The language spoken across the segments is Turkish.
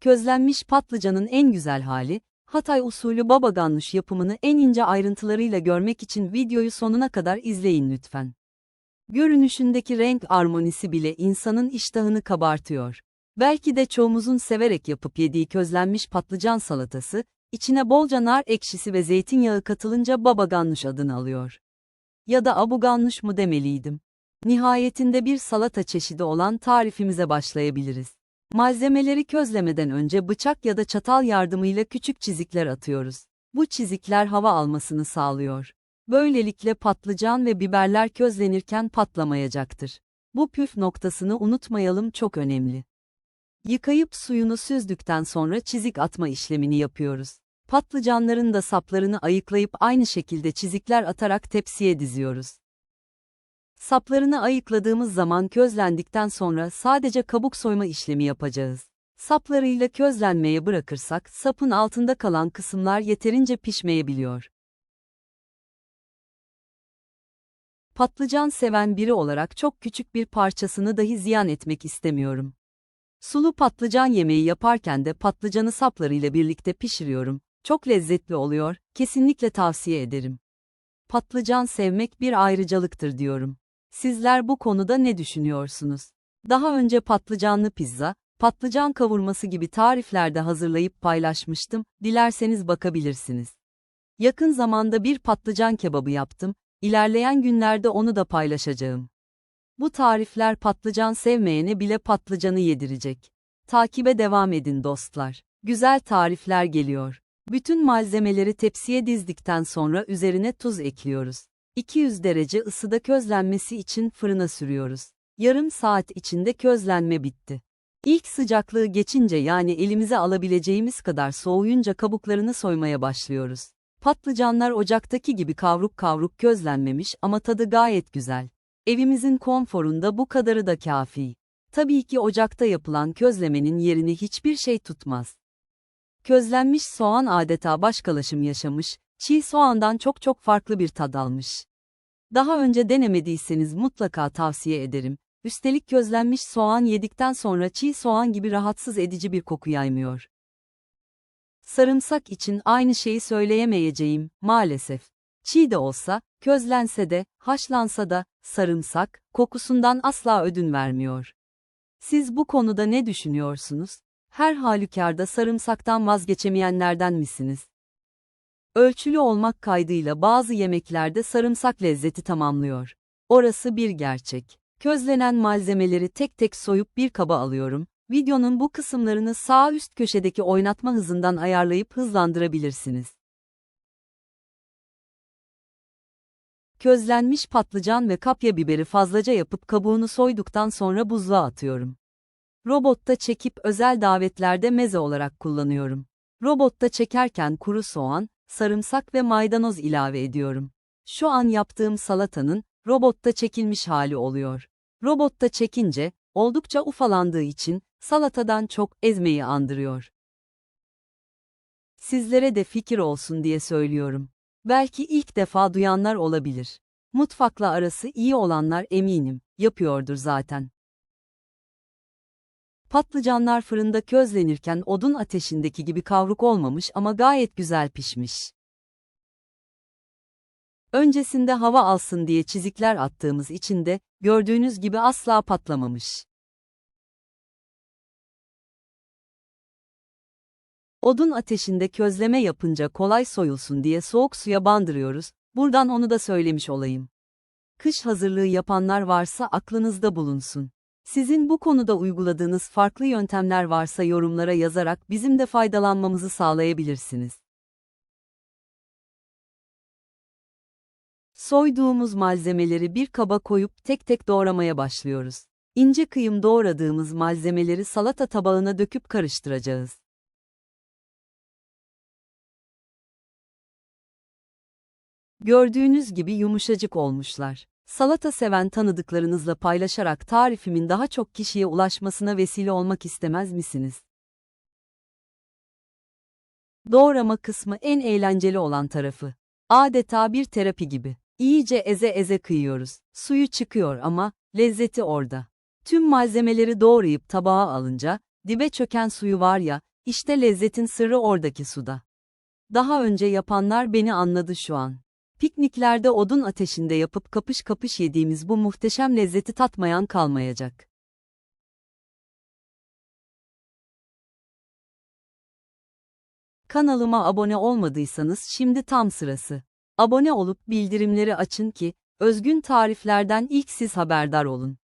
közlenmiş patlıcanın en güzel hali, Hatay usulü baba ganoush yapımını en ince ayrıntılarıyla görmek için videoyu sonuna kadar izleyin lütfen. Görünüşündeki renk armonisi bile insanın iştahını kabartıyor. Belki de çoğumuzun severek yapıp yediği közlenmiş patlıcan salatası, içine bolca nar ekşisi ve zeytinyağı katılınca baba ganoush adını alıyor. Ya da abu ganoush mu demeliydim. Nihayetinde bir salata çeşidi olan tarifimize başlayabiliriz. Malzemeleri közlemeden önce bıçak ya da çatal yardımıyla küçük çizikler atıyoruz. Bu çizikler hava almasını sağlıyor. Böylelikle patlıcan ve biberler közlenirken patlamayacaktır. Bu püf noktasını unutmayalım çok önemli. Yıkayıp suyunu süzdükten sonra çizik atma işlemini yapıyoruz. Patlıcanların da saplarını ayıklayıp aynı şekilde çizikler atarak tepsiye diziyoruz. Saplarını ayıkladığımız zaman közlendikten sonra sadece kabuk soyma işlemi yapacağız. Saplarıyla közlenmeye bırakırsak sapın altında kalan kısımlar yeterince pişmeyebiliyor. Patlıcan seven biri olarak çok küçük bir parçasını dahi ziyan etmek istemiyorum. Sulu patlıcan yemeği yaparken de patlıcanı saplarıyla birlikte pişiriyorum. Çok lezzetli oluyor, kesinlikle tavsiye ederim. Patlıcan sevmek bir ayrıcalıktır diyorum. Sizler bu konuda ne düşünüyorsunuz? Daha önce patlıcanlı pizza, patlıcan kavurması gibi tariflerde hazırlayıp paylaşmıştım, dilerseniz bakabilirsiniz. Yakın zamanda bir patlıcan kebabı yaptım, ilerleyen günlerde onu da paylaşacağım. Bu tarifler patlıcan sevmeyene bile patlıcanı yedirecek. Takibe devam edin dostlar. Güzel tarifler geliyor. Bütün malzemeleri tepsiye dizdikten sonra üzerine tuz ekliyoruz. 200 derece ısıda közlenmesi için fırına sürüyoruz. Yarım saat içinde közlenme bitti. İlk sıcaklığı geçince yani elimize alabileceğimiz kadar soğuyunca kabuklarını soymaya başlıyoruz. Patlıcanlar ocaktaki gibi kavruk kavruk közlenmemiş ama tadı gayet güzel. Evimizin konforunda bu kadarı da kafi. Tabii ki ocakta yapılan közlemenin yerini hiçbir şey tutmaz. Közlenmiş soğan adeta başkalaşım yaşamış, çiğ soğandan çok çok farklı bir tad almış. Daha önce denemediyseniz mutlaka tavsiye ederim. Üstelik közlenmiş soğan yedikten sonra çiğ soğan gibi rahatsız edici bir koku yaymıyor. Sarımsak için aynı şeyi söyleyemeyeceğim, maalesef. Çiğ de olsa, közlense de, haşlansa da, sarımsak, kokusundan asla ödün vermiyor. Siz bu konuda ne düşünüyorsunuz? Her halükarda sarımsaktan vazgeçemeyenlerden misiniz? Ölçülü olmak kaydıyla bazı yemeklerde sarımsak lezzeti tamamlıyor. Orası bir gerçek. Közlenen malzemeleri tek tek soyup bir kaba alıyorum. Videonun bu kısımlarını sağ üst köşedeki oynatma hızından ayarlayıp hızlandırabilirsiniz. Közlenmiş patlıcan ve kapya biberi fazlaca yapıp kabuğunu soyduktan sonra buzluğa atıyorum. Robotta çekip özel davetlerde meze olarak kullanıyorum. Robotta çekerken kuru soğan, sarımsak ve maydanoz ilave ediyorum. Şu an yaptığım salatanın, robotta çekilmiş hali oluyor. Robotta çekince, oldukça ufalandığı için, salatadan çok ezmeyi andırıyor. Sizlere de fikir olsun diye söylüyorum. Belki ilk defa duyanlar olabilir. Mutfakla arası iyi olanlar eminim, yapıyordur zaten. Patlıcanlar fırında közlenirken odun ateşindeki gibi kavruk olmamış ama gayet güzel pişmiş. Öncesinde hava alsın diye çizikler attığımız için de, gördüğünüz gibi asla patlamamış. Odun ateşinde közleme yapınca kolay soyulsun diye soğuk suya bandırıyoruz, buradan onu da söylemiş olayım. Kış hazırlığı yapanlar varsa aklınızda bulunsun. Sizin bu konuda uyguladığınız farklı yöntemler varsa yorumlara yazarak bizim de faydalanmamızı sağlayabilirsiniz. Soyduğumuz malzemeleri bir kaba koyup tek tek doğramaya başlıyoruz. İnce kıyım doğradığımız malzemeleri salata tabağına döküp karıştıracağız. Gördüğünüz gibi yumuşacık olmuşlar. Salata seven tanıdıklarınızla paylaşarak tarifimin daha çok kişiye ulaşmasına vesile olmak istemez misiniz? Doğrama kısmı en eğlenceli olan tarafı. Adeta bir terapi gibi. İyice eze eze kıyıyoruz. Suyu çıkıyor ama lezzeti orada. Tüm malzemeleri doğrayıp tabağa alınca Dibe çöken suyu var ya, işte lezzetin sırrı oradaki suda. Daha önce yapanlar beni anladı şu an. Pikniklerde odun ateşinde yapıp kapış kapış yediğimiz bu muhteşem lezzeti tatmayan kalmayacak. Kanalıma abone olmadıysanız şimdi tam sırası. Abone olup bildirimleri açın ki özgün tariflerden ilk siz haberdar olun.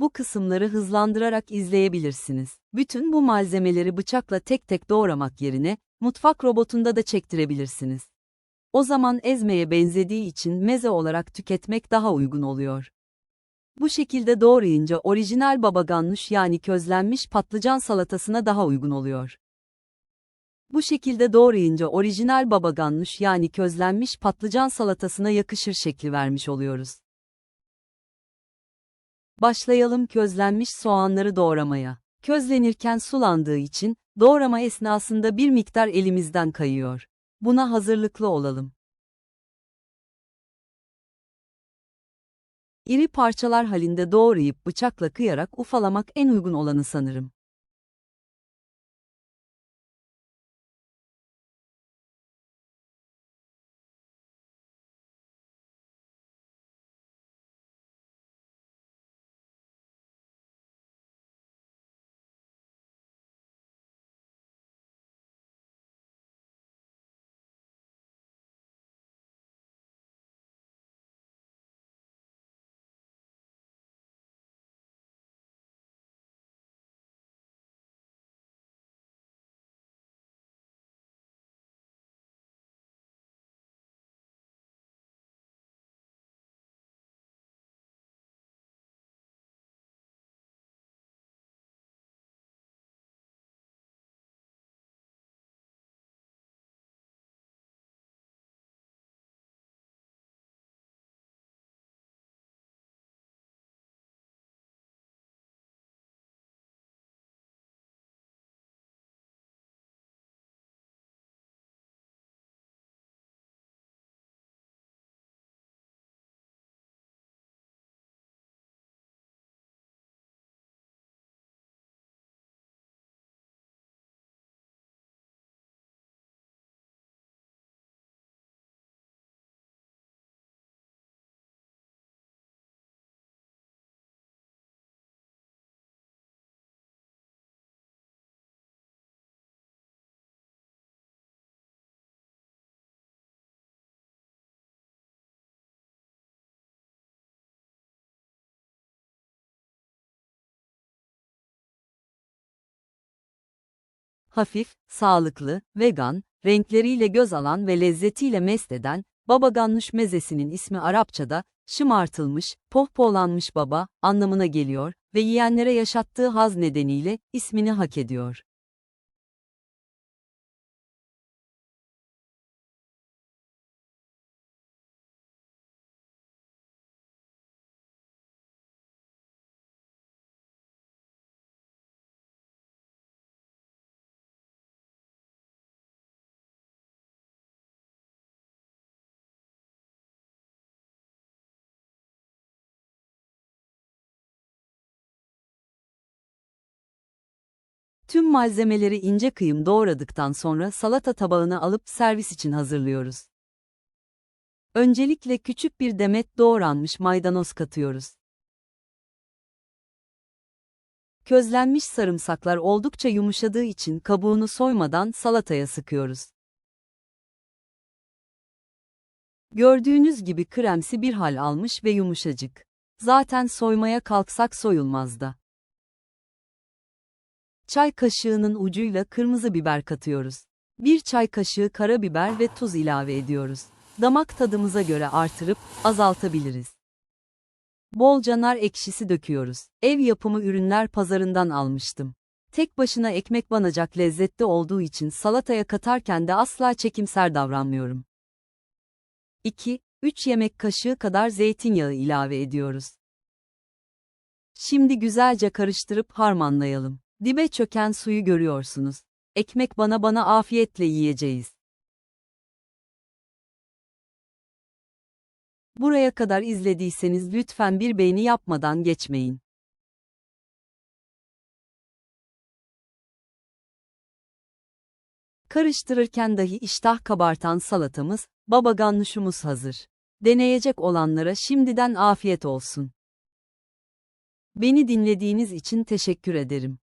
Bu kısımları hızlandırarak izleyebilirsiniz. Bütün bu malzemeleri bıçakla tek tek doğramak yerine mutfak robotunda da çektirebilirsiniz. O zaman ezmeye benzediği için meze olarak tüketmek daha uygun oluyor. Bu şekilde doğrayınca orijinal baba ganoush yani közlenmiş patlıcan salatasına daha uygun oluyor. Bu şekilde doğrayınca orijinal baba ganoush yani közlenmiş patlıcan salatasına yakışır şekli vermiş oluyoruz. Başlayalım közlenmiş soğanları doğramaya. Közlenirken sulandığı için doğrama esnasında bir miktar elimizden kayıyor. Buna hazırlıklı olalım. İri parçalar halinde doğrayıp bıçakla kıyarak ufalamak en uygun olanı sanırım. Hafif, sağlıklı, vegan, renkleriyle göz alan ve lezzetiyle mest eden, baba ganoush mezesinin ismi Arapçada, şımartılmış, pohpohlanmış baba, anlamına geliyor ve yiyenlere yaşattığı haz nedeniyle, ismini hak ediyor. Tüm malzemeleri ince kıyım doğradıktan sonra salata tabağına alıp servis için hazırlıyoruz. Öncelikle küçük bir demet doğranmış maydanoz katıyoruz. Közlenmiş sarımsaklar oldukça yumuşadığı için kabuğunu soymadan salataya sıkıyoruz. Gördüğünüz gibi kremsi bir hal almış ve yumuşacık. Zaten soymaya kalksak soyulmaz da. Çay kaşığının ucuyla kırmızı biber katıyoruz. Bir çay kaşığı karabiber ve tuz ilave ediyoruz. Damak tadımıza göre artırıp azaltabiliriz. Bolca nar ekşisi döküyoruz. Ev yapımı ürünler pazarından almıştım. Tek başına ekmek banacak lezzetli olduğu için salataya katarken de asla çekimser davranmıyorum. 2-3 yemek kaşığı kadar zeytinyağı ilave ediyoruz. Şimdi güzelce karıştırıp harmanlayalım. Dibe çöken suyu görüyorsunuz. Ekmek bana bana afiyetle yiyeceğiz. Buraya kadar izlediyseniz lütfen bir beğeni yapmadan geçmeyin. Karıştırırken dahi iştah kabartan salatamız, baba ganuşumuz hazır. Deneyecek olanlara şimdiden afiyet olsun. Beni dinlediğiniz için teşekkür ederim.